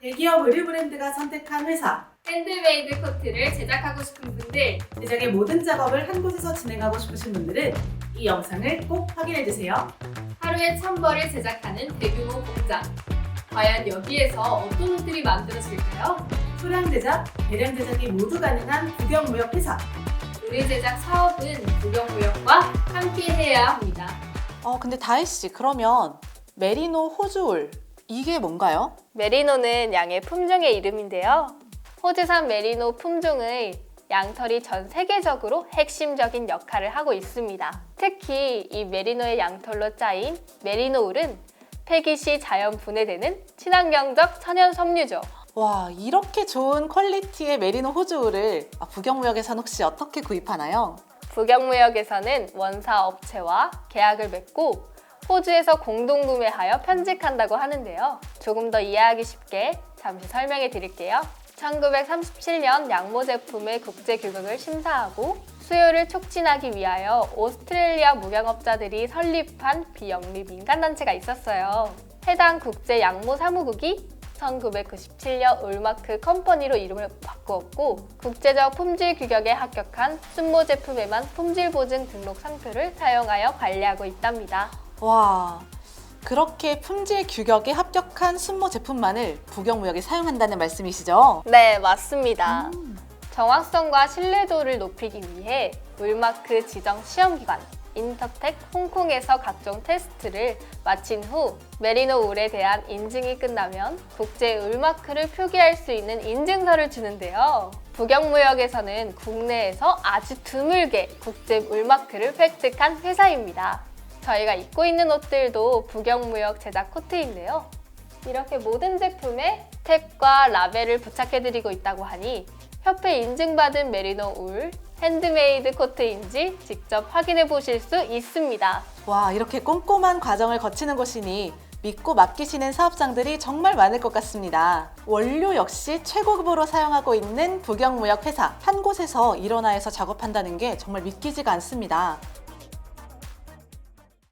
대기업 의류 브랜드가 선택한 회사. 핸드메이드 코트를 제작하고 싶은 분들 제작의 모든 작업을 한 곳에서 진행하고 싶으신 분들은 이 영상을 꼭 확인해주세요. 하루에 천 벌을 제작하는 대규모 공장. 과연 여기에서 어떤 옷들이 만들어질까요? 소량 제작, 대량 제작이 모두 가능한 구경무역 회사. 의류 제작 사업은 구경무역과 함께 해야 합니다. 어, 근데 다혜 씨, 그러면 메리노 호주울 이게 뭔가요? 메리노는 양의 품종의 이름인데요. 호주산 메리노 품종의 양털이 전 세계적으로 핵심적인 역할을 하고 있습니다. 특히 이 메리노의 양털로 짜인 메리노 울은 폐기 시 자연 분해되는 친환경적 천연 섬유죠. 와, 이렇게 좋은 퀄리티의 메리노 호주울을 아, 북경무역에서는 혹시 어떻게 구입하나요? 북경무역에서는 원사 업체와 계약을 맺고 호주에서 공동 구매하여 편직한다고 하는데요. 조금 더 이해하기 쉽게 잠시 설명해 드릴게요. 1937년 양모 제품의 국제 규격을 심사하고 수요를 촉진하기 위하여 오스트레일리아 무역업자들이 설립한 비영리 민간단체가 있었어요. 해당 국제 양모 사무국이 1997년 올마크 컴퍼니로 이름을 바꾸었고 국제적 품질 규격에 합격한 순모 제품에만 품질 보증 등록 상표를 사용하여 관리하고 있답니다. 와, 그렇게 품질 규격에 합격한 순모 제품만을 북경무역에 사용한다는 말씀이시죠? 네, 맞습니다. 정확성과 신뢰도를 높이기 위해 울마크 지정 시험기관 인터텍 홍콩에서 각종 테스트를 마친 후 메리노 울에 대한 인증이 끝나면 국제 울마크를 표기할 수 있는 인증서를 주는데요. 북경무역에서는 국내에서 아주 드물게 국제 울마크를 획득한 회사입니다. 저희가 입고 있는 옷들도 북경무역 제작 코트인데요. 이렇게 모든 제품에 탭과 라벨을 부착해드리고 있다고 하니 협회 인증받은 메리노 울 핸드메이드 코트인지 직접 확인해 보실 수 있습니다. 와, 이렇게 꼼꼼한 과정을 거치는 곳이니 믿고 맡기시는 사업장들이 정말 많을 것 같습니다. 원료 역시 최고급으로 사용하고 있는 북경무역 회사 한 곳에서 일원화해서 작업한다는 게 정말 믿기지가 않습니다.